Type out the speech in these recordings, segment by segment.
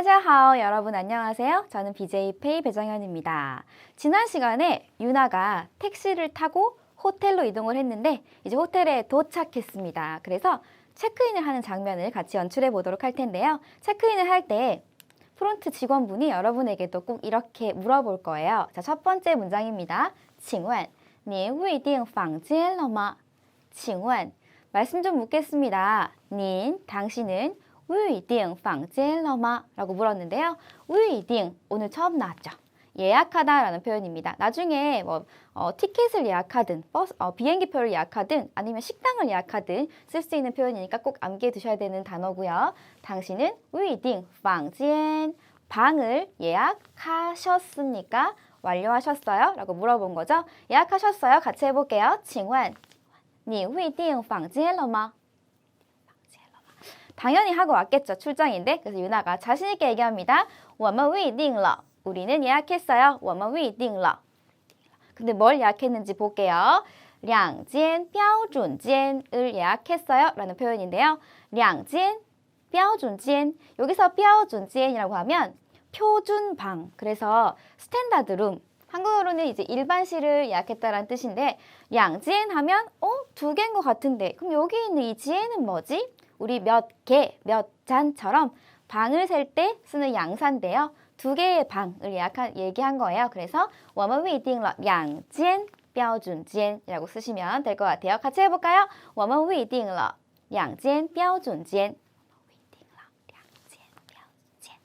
따자하오 여러분 안녕하세요. 저는 BJ 페이 배정현입니다. 지난 시간에 유나가 택시를 타고 호텔로 이동을 했는데 이제 호텔에 도착했습니다. 그래서 체크인을 하는 장면을 같이 연출해 보도록 할 텐데요. 체크인을 할 때 프론트 직원분이 여러분에게도 꼭 이렇게 물어볼 거예요. 자, 첫 번째 문장입니다. 请问您预订房间了吗?请问 말씀 좀 묻겠습니다. 닌 당신은 위딩 방제러마 라고 물었는데요. 위딩 오늘 처음 나왔죠. 예약하다라는 표현입니다. 나중에 뭐 어, 티켓을 예약하든 버스 어, 비행기표를 예약하든 아니면 식당을 예약하든 쓸 수 있는 표현이니까 꼭 암기해 두셔야 되는 단어고요. 당신은 위딩 방지엔 방을 예약하셨습니까? 완료하셨어요? 라고 물어본 거죠. 예약하셨어요? 같이 해볼게요. 칭원, 니 위딩 방지엔了吗? 당연히 하고 왔겠죠. 출장인데. 그래서 유나가 자신 있게 얘기합니다. 我们预订了. 우리는 예약했어요. 我们预订了. 근데 뭘 예약했는지 볼게요. 两间标准间을 예약했어요. 라는 표현인데요. 两间标准间 여기서 标准间이라고 하면 표준 방. 그래서 스탠다드 룸. 한국어로는 이제 일반실을 예약했다라는 뜻인데 양지엔 하면 어? 두 개인 것 같은데 그럼 여기 있는 이 지엔은 뭐지? 우리 몇 개, 몇 잔처럼 방을 셀 때 쓰는 양사인데요. 두 개의 방을 예약한, 얘기한 거예요. 그래서 我们预订了两间标准间이라고 쓰시면 될 것 같아요. 같이 해볼까요? 我们预订了两间标准间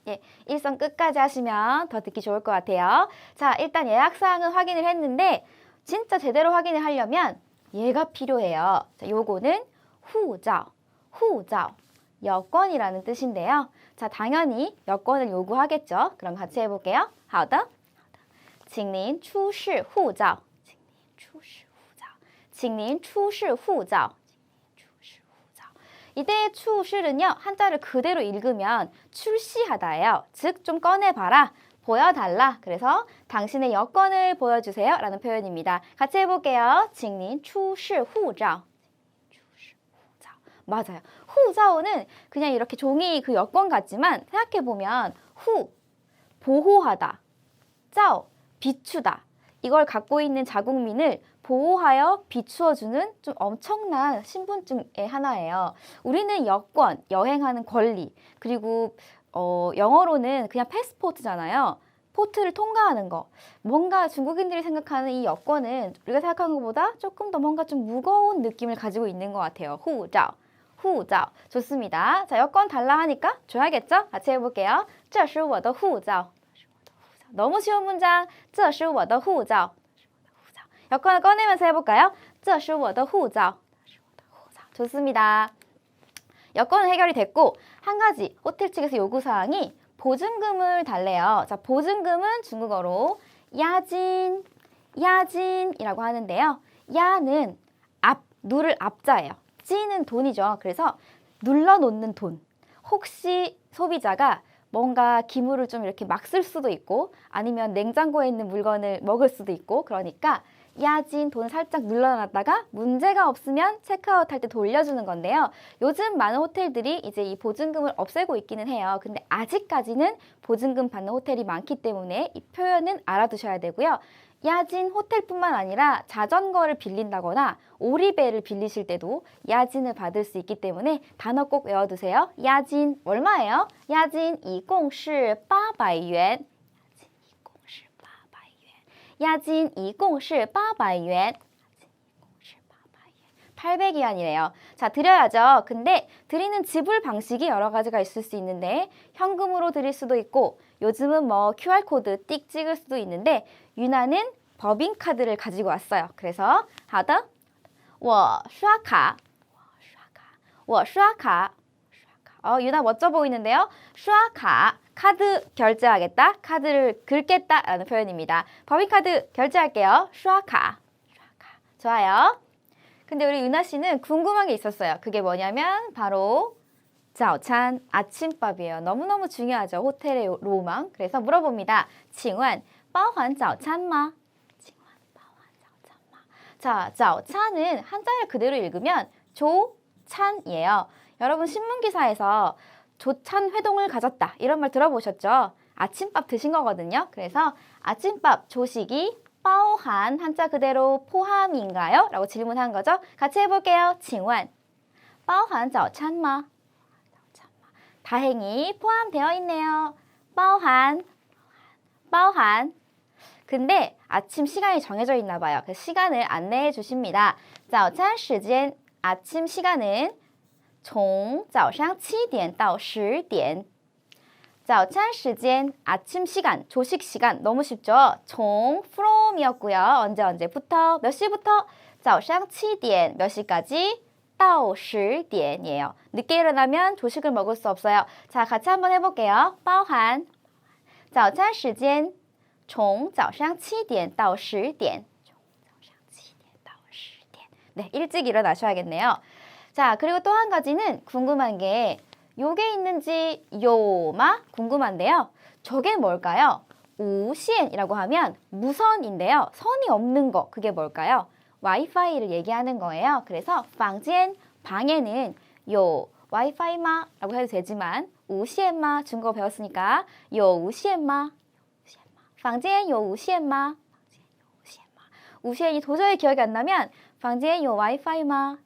예, 일선 끝까지 하시면 더 듣기 좋을 것 같아요. 자, 일단 예약사항은 확인을 했는데 진짜 제대로 확인을 하려면 얘가 필요해요. 자, 요거는 후자, 후자, 여권이라는 뜻인데요. 자, 당연히 여권을 요구하겠죠. 그럼 같이 해볼게요. 好的,请您出示护照.请您出示护照. 이때 추실은요 한자를 그대로 읽으면 출시하다예요. 즉 좀 꺼내봐라, 보여달라. 그래서 당신의 여권을 보여주세요 라는 표현입니다. 같이 해볼게요. 请您出示护照. 맞아요. 후자오는 그냥 이렇게 종이 그 여권 같지만 생각해 보면 후, 보호하다, 짜오, 비추다. 이걸 갖고 있는 자국민을 보호하여 비추어주는 좀 엄청난 신분증의 하나예요. 우리는 여권, 여행하는 권리, 그리고 어, 영어로는 그냥 패스포트잖아요. 포트를 통과하는 거. 뭔가 중국인들이 생각하는 이 여권은 우리가 생각하는 것보다 조금 더 뭔가 좀 무거운 느낌을 가지고 있는 것 같아요. 후자. 후자. 좋습니다. 자, 여권 달라 하니까 줘야겠죠? 같이 해볼게요. 这是我的护照. 너무 쉬운 문장. 这是我的护照. 여권을 꺼내면서 해볼까요? 这是我的护照. 좋습니다. 여권은 해결이 됐고 한 가지 호텔 측에서 요구사항이 보증금을 달래요. 자, 보증금은 중국어로 야진, 야진이라고 하는데요. 야는 앞, 누를 앞자예요. 찌는 돈이죠. 그래서 눌러놓는 돈. 혹시 소비자가 뭔가 기물을 좀 이렇게 막 쓸 수도 있고 아니면 냉장고에 있는 물건을 먹을 수도 있고 그러니까 야진 돈 살짝 눌러놨다가 문제가 없으면 체크아웃 할 때 돌려주는 건데요. 요즘 많은 호텔들이 이제 이 보증금을 없애고 있기는 해요. 근데 아직까지는 보증금 받는 호텔이 많기 때문에 이 표현은 알아두셔야 되고요. 야진 호텔뿐만 아니라 자전거를 빌린다거나 오리배를 빌리실 때도 야진을 받을 수 있기 때문에 단어 꼭 외워두세요. 야진 얼마예요? 야진 一共是800元. 押金一共是800元. 800위안이래요. 자, 드려야죠. 근데 드리는 지불 방식이 여러 가지가 있을 수 있는데 현금으로 드릴 수도 있고 요즘은 뭐 QR코드 띡 찍을 수도 있는데 유나는 법인카드를 가지고 왔어요. 그래서 하다 我刷卡 我刷卡 어, 유나 멋져 보이는데요. 刷卡 카드 결제하겠다, 카드를 긁겠다 라는 표현입니다. 법인카드 결제할게요. 刷卡 좋아요. 근데 우리 유나 씨는 궁금한 게 있었어요. 그게 뭐냐면 바로 자오찬 아침밥이에요. 너무너무 중요하죠. 호텔의 로망. 그래서 물어봅니다. 请问 包含 자오찬마? 请问包含 자, 자오찬은 한자를 그대로 읽으면 조찬이에요. 여러분 신문 기사에서 조찬 회동을 가졌다. 이런 말 들어보셨죠? 아침밥 드신 거거든요. 그래서 아침밥 조식이 빠오한 한자 그대로 포함인가요? 라고 질문한 거죠. 같이 해볼게요. 请问 빠오한 早餐吗? 다행히 포함되어 있네요. 빠오한 빠오한 근데 아침 시간이 정해져 있나 봐요. 그 시간을 안내해 주십니다. 早餐时间 아침 시간은 从早上七点到十点。早餐时间 아침 시간, 조식 시간 너무 쉽죠? 총 from이었고요. 언제 언제부터 몇 시부터 早上七点몇 시까지 到十点이에요. 늦게 일어나면 조식을 먹을 수 없어요. 자, 같이 한번 해볼게요. 包含早餐时间从早上七点到十点。네, 일찍 일어나셔야겠네요. 자, 그리고 또 한 가지는 궁금한 게 요게 있는지 요마 궁금한데요. 저게 뭘까요? 우시엔이라고 하면 무선인데요. 선이 없는 거 그게 뭘까요? 와이파이를 얘기하는 거예요. 그래서 방지엔 방에는 요 와이파이마라고 해도 되지만 우시엔마 중국어 배웠으니까 요 우시엔마 방지엔 요 우시엔마 우시엔이 도저히 기억이 안 나면 방지엔 요 와이파이마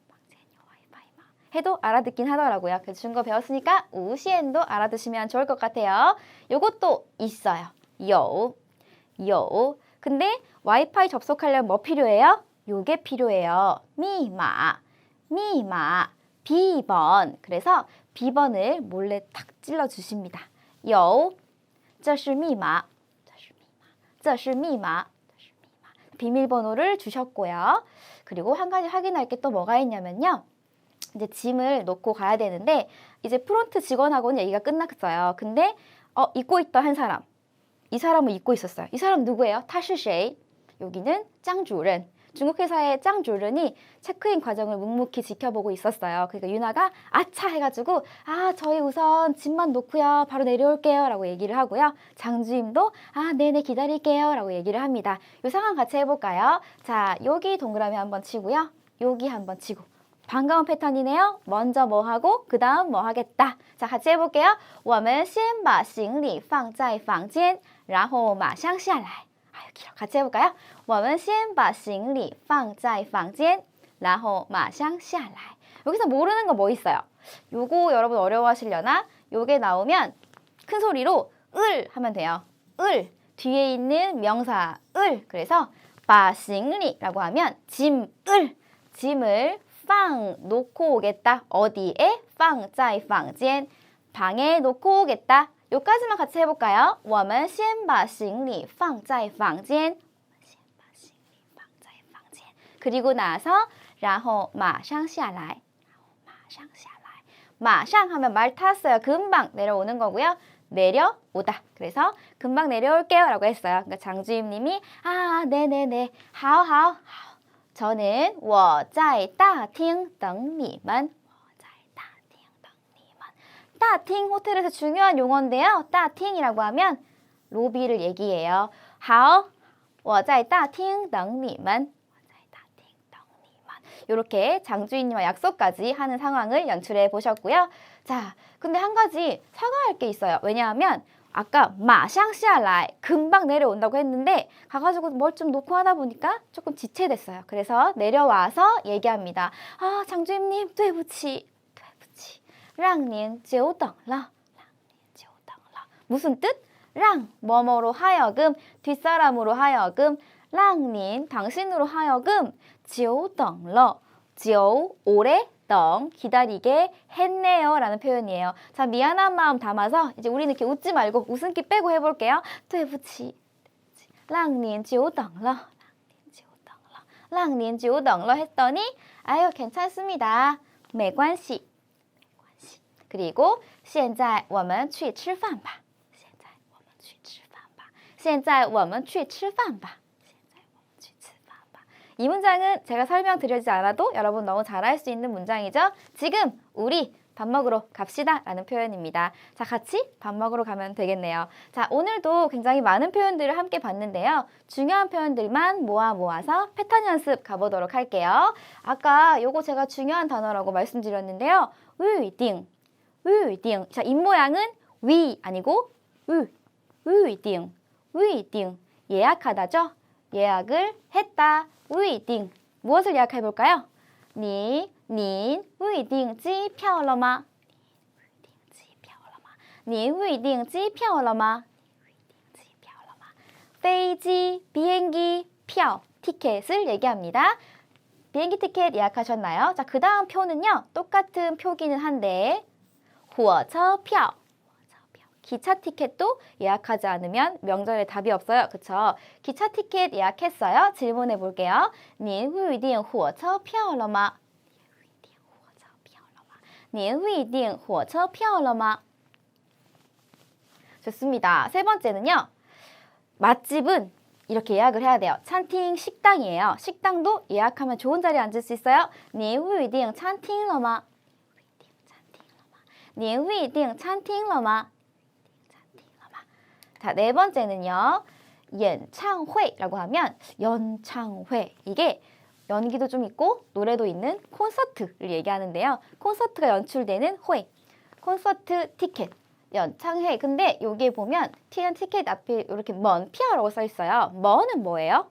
해도 알아듣긴 하더라고요. 그래서 중국어 배웠으니까 우시엔도 알아두시면 좋을 것 같아요. 요것도 있어요. 요, 요. 근데 와이파이 접속하려면 뭐 필요해요? 요게 필요해요. 미마, 미마, 비번. 그래서 비번을 몰래 탁 찔러 주십니다. 요, 这是密码,这是密码. 비밀번호를 주셨고요. 그리고 한 가지 확인할 게 또 뭐가 있냐면요. 이제 짐을 놓고 가야 되는데 이제 프론트 직원하고는 얘기가 끝났어요. 근데 어 잊고 있다 한 사람. 이 사람은 잊고 있었어요. 이 사람 누구예요? 타시쉐이. 여기는 짱주른. 중국 회사의 짱주른이 체크인 과정을 묵묵히 지켜보고 있었어요. 그러니까 유나가 아차 해가지고 아 저희 우선 짐만 놓고요 바로 내려올게요 라고 얘기를 하고요. 장주임도 아 네네 기다릴게요 라고 얘기를 합니다. 이 상황 같이 해볼까요? 자 여기 동그라미 한번 치고요. 여기 한번 치고 반가운 패턴이네요. 먼저 뭐 하고 그 다음 뭐 하겠다. 자, 같이 해볼게요. 我们先把行李放在房间,然后马上下来. 아유, 길어. 같이 해볼까요? 我们先把行李放在房间,然后马上下来. 여기서 모르는 거 뭐 있어요? 요거 여러분 어려워하시려나? 요게 나오면 큰 소리로 을 하면 돼요. 을. 뒤에 있는 명사 을. 그래서 把行李라고 하면 짐을 짐을 放 놓고 오겠다. 어디에? 放在房间 방에 놓고 오겠다. 요까지만 같이 해볼까요? 我们先把行李放在房间 그리고 나서 然后马上下来马上下来马上 하면 말 탔어요. 금방 내려오는 거고요. 내려오다. 그래서 금방 내려올게요. 라고 했어요. 그러니까 장주임님이 아 네네네 하오하오 저는 我在大厅等你们.大厅 호텔에서 중요한 용어인데요. 大厅이라고 하면 로비를 얘기해요. 好,我在大厅等你们. 이렇게 장주인님과 약속까지 하는 상황을 연출해 보셨고요. 자, 근데 한 가지 사과할 게 있어요. 왜냐하면 아까 마샹시알라이 금방 내려온다고 했는데 가가지고 뭘 좀 놓고 하다 보니까 조금 지체됐어요. 그래서 내려와서 얘기합니다. 아 장주임님 对不起 对不起 랑닌 久等了 무슨 뜻? 랑 뭐뭐로 하여금 뒷사람으로 하여금 랑닌 당신으로 하여금 久等了 지오 오래 덩 기다리게 했네요 라는 표현이에요. 자 미안한 마음 담아서 이제 우리는 이렇게 웃지 말고 웃음기 빼고 해볼게요. 对不起 랑닌 久等了 랑닌 久等了 했더니 아유 괜찮습니다. 没关系 그리고 现在我们去吃饭吧现在我们去吃饭吧现在我们去吃饭吧 이 문장은 제가 설명드리지 않아도 여러분 너무 잘할수 있는 문장이죠. 지금 우리 밥 먹으러 갑시다 라는 표현입니다. 자, 같이 밥 먹으러 가면 되겠네요. 자, 오늘도 굉장히 많은 표현들을 함께 봤는데요. 중요한 표현들만 모아 모아서 패턴 연습 가보도록 할게요. 아까 요거 제가 중요한 단어라고 말씀드렸는데요. 위딩, 위딩. 자, 입모양은 위 아니고 위. 위딩. 위딩. 예약하다죠? 예약을 했다. 위딩. 무엇을 예약해 볼까요? 你您预定机票了吗？您预定机票了吗？飞机 비행기 票 티켓을 얘기합니다. 비행기 티켓 예약하셨나요? 자, 그 다음 표는요. 똑같은 표기는 한데 火车票 기차 티켓도 예약하지 않으면 명절에 답이 없어요. 그쵸? 기차 티켓 예약했어요? 질문해 볼게요. 您预订火车票了吗?您预订火车票了吗? 좋습니다. 세 번째는요. 맛집은 이렇게 예약을 해야 돼요. 찬팅 식당이에요. 식당도 예약하면 좋은 자리에 앉을 수 있어요. 您预订餐厅了吗?您预订餐厅了吗? 자, 네 번째는요. 연창회라고 하면 연창회. 이게 연기도 좀 있고 노래도 있는 콘서트를 얘기하는데요. 콘서트가 연출되는 회. 콘서트 티켓. 연창회. 근데 여기에 보면 티는 티켓 앞에 이렇게 먼 피아라고 써 있어요. 먼은 뭐예요?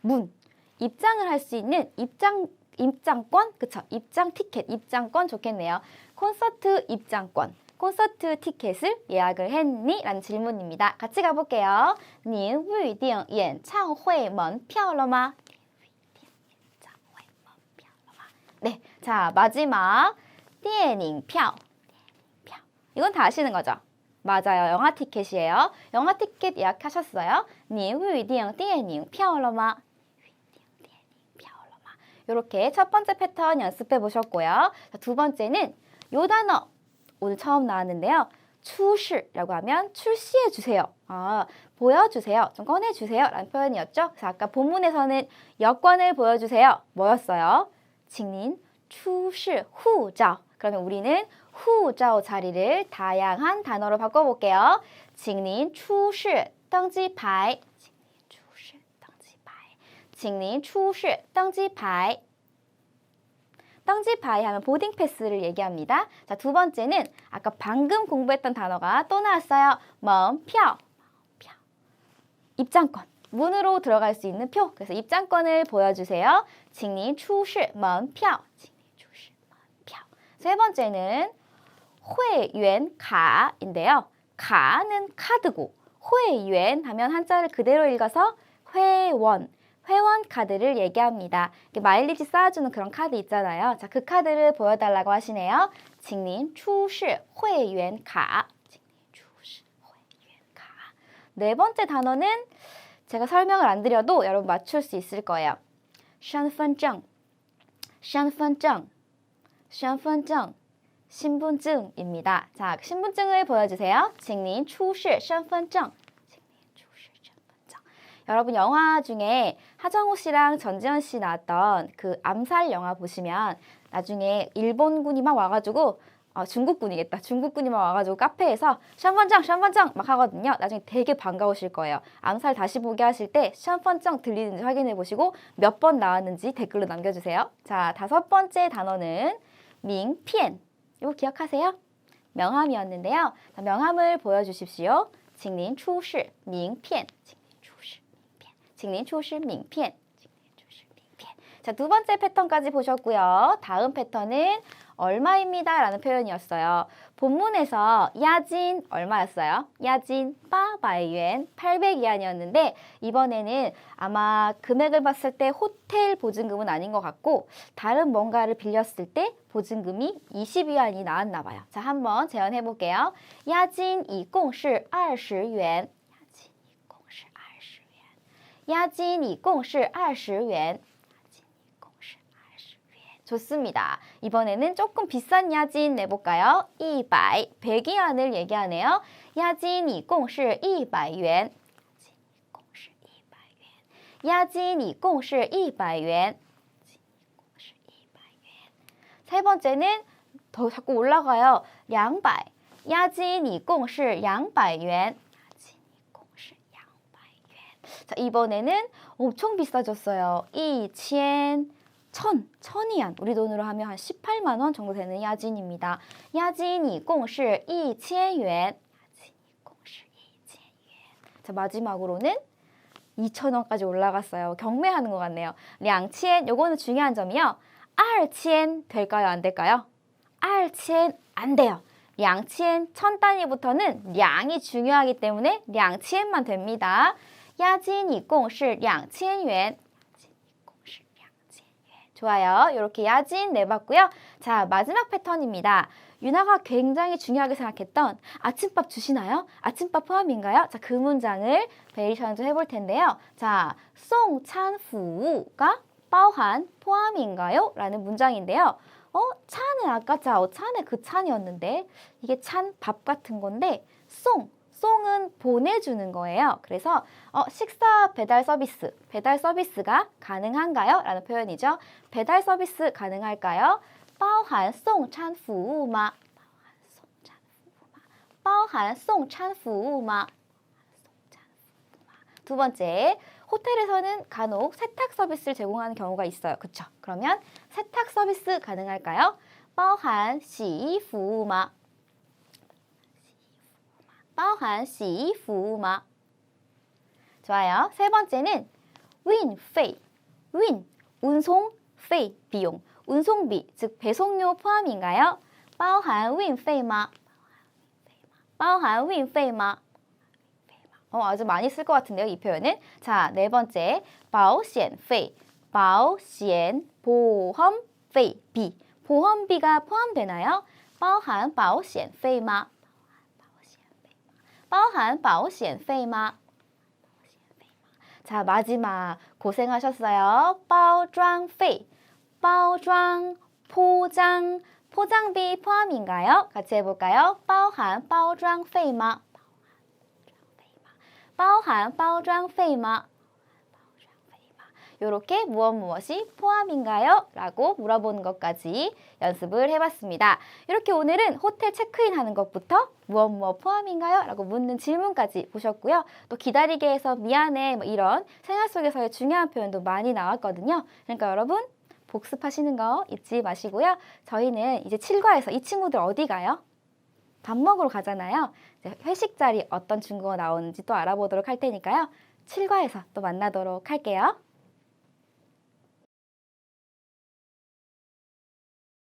문. 입장을 할 수 있는 입장 입장권? 그쵸? 입장 티켓, 입장권 좋겠네요. 콘서트 입장권. 콘서트 티켓을 예약을 했니? 라는 질문입니다. 같이 가볼게요. 您预订演唱会门票了吗? 네, 자 마지막 电影票. 이건 다 아시는 거죠? 맞아요. 영화 티켓이에요. 영화 티켓 예약하셨어요? 您预订电影票了吗? 이렇게 첫 번째 패턴 연습해 보셨고요. 자, 두 번째는 요 단어 오늘 처음 나왔는데요. 출시라고 하면 출시해 주세요. 아, 보여주세요. 좀 꺼내주세요. 라는 표현이었죠. 그래서 아까 본문에서는 여권을 보여주세요. 뭐였어요? 칭린 출시 후자. 그러면 우리는 후자오 자리를 다양한 단어로 바꿔볼게요. 칭린 출시 땅지 발 칭린 추시 땅지 발 칭린 추시 땅지 발 떡집 바이 하면 보딩 패스를 얘기합니다. 자, 두 번째는 아까 방금 공부했던 단어가 또 나왔어요. 멈, 표, 표. 입장권. 문으로 들어갈 수 있는 표. 그래서 입장권을 보여주세요. 징리 추시 먼 표. 징리 추시 먼 표. 세 번째는 회연 가인데요. 가는 카드고 회연 하면 한자를 그대로 읽어서 회원. 회원 카드를 얘기합니다. 마일리지 쌓아주는 그런 카드 있잖아요. 자, 그 카드를 보여달라고 하시네요. 징님 추시 회원 카. 네 번째 단어는 제가 설명을 안 드려도 여러분 맞출 수 있을 거예요. 샨펀정, 샨펀정, 샨펀정, 신분증입니다. 자, 신분증을 보여주세요. 징님 추시 샨펀정, 여러분 영화 중에 하정우 씨랑 전지현 씨 나왔던 그 암살 영화 보시면 나중에 일본군이 막 와가지고 어, 중국군이겠다. 중국군이 막 와가지고 카페에서 샴펀정 샴펀정 막 하거든요. 나중에 되게 반가우실 거예요. 암살 다시 보게 하실 때 샴펀정 들리는지 확인해 보시고 몇 번 나왔는지 댓글로 남겨주세요. 자 다섯 번째 단어는 밍피엔. 이거 기억하세요? 명함이었는데요. 자, 명함을 보여주십시오. 징린 추시 밍피엔. 请您出示名片. 자, 두 번째 패턴까지 보셨고요. 다음 패턴은 얼마입니다. 라는 표현이었어요. 본문에서 야진 얼마였어요? 야진 빠바이엔 800위안이었는데 이번에는 아마 금액을 봤을 때 호텔 보증금은 아닌 것 같고 다른 뭔가를 빌렸을 때 보증금이 20위안이 나왔나 봐요. 자, 한번 재현해 볼게요. 야진 一共是20元. 押金一共是二十元. 좋습니다. 이번에는 조금 비싼 야진 내볼까요? 100, 100위안을 얘기하네요. 야진 一共是100元. 야진 一共是100元. 세 번째는 더 자꾸 올라가요. 200. 야진 一共是200元. 비슷 이번에는 엄청 비싸졌어요. 이치엔 천, 천이안 우리 돈으로 하면 한 18만 원 정도 되는 야진입니다. 야진이 공시 이치엔元 야진이 공시 이치엔元 자, 마지막으로는 2천원까지 올라갔어요. 경매하는 것 같네요. 량치엔 요거는 중요한 점이요. 알치엔 될까요? 안 될까요? 알치엔 안 돼요. 량치엔 천 단위부터는 량이 중요하기 때문에 량치엔만 됩니다. 야진이 공시 2,000元. 좋아요. 이렇게 야진 내봤고요. 자, 마지막 패턴입니다. 유나가 굉장히 중요하게 생각했던 아침밥 주시나요? 아침밥 포함인가요? 자, 그 문장을 베리션 좀 해볼 텐데요. 자, 송찬후가 包含 포함인가요? 라는 문장인데요. 어, 찬은 아까 자, 어, 찬의 그 찬이었는데 이게 찬 밥 같은 건데 송, 송은 보내주는 거예요. 그래서 어, 식사 배달 서비스, 배달 서비스가 가능한가요? 라는 표현이죠. 배달 서비스 가능할까요? 包含送餐服务吗?包含送餐服务吗?두 번째, 호텔에서는 간혹 세탁 서비스를 제공하는 경우가 있어요. 그쵸? 그러면 세탁 서비스 가능할까요? 包含洗衣服务吗? 包含洗衣服务吗? 좋아요. 세 번째는 win, fei, win, 운송, fei, 비용, 운송비, 즉 배송료 포함인가요? 包含运费吗?包含运费吗? 어, 아주 많이 쓸 것 같은데요, 이 표현은. 자, 네 번째, 保险费, 保险, 보험, 费, 비. 보험비가 포함되나요? 包含保险费吗? 包含保险费吗? 자, 마지막 고생하셨어요. 包装费, 包装, 포장, 포장비 포함인가요? 같이 해볼까요? 包含包装费吗?包含包装费吗? 이렇게 무엇 무엇이 포함인가요? 라고 물어보는 것까지 연습을 해봤습니다. 이렇게 오늘은 호텔 체크인 하는 것부터 무엇 무엇 포함인가요? 라고 묻는 질문까지 보셨고요. 또 기다리게 해서 미안해 뭐 이런 생활 속에서의 중요한 표현도 많이 나왔거든요. 그러니까 여러분 복습하시는 거 잊지 마시고요. 저희는 이제 7과에서 이 친구들 어디 가요? 밥 먹으러 가잖아요. 회식 자리 어떤 중국어 나오는지 또 알아보도록 할 테니까요. 7과에서 또 만나도록 할게요.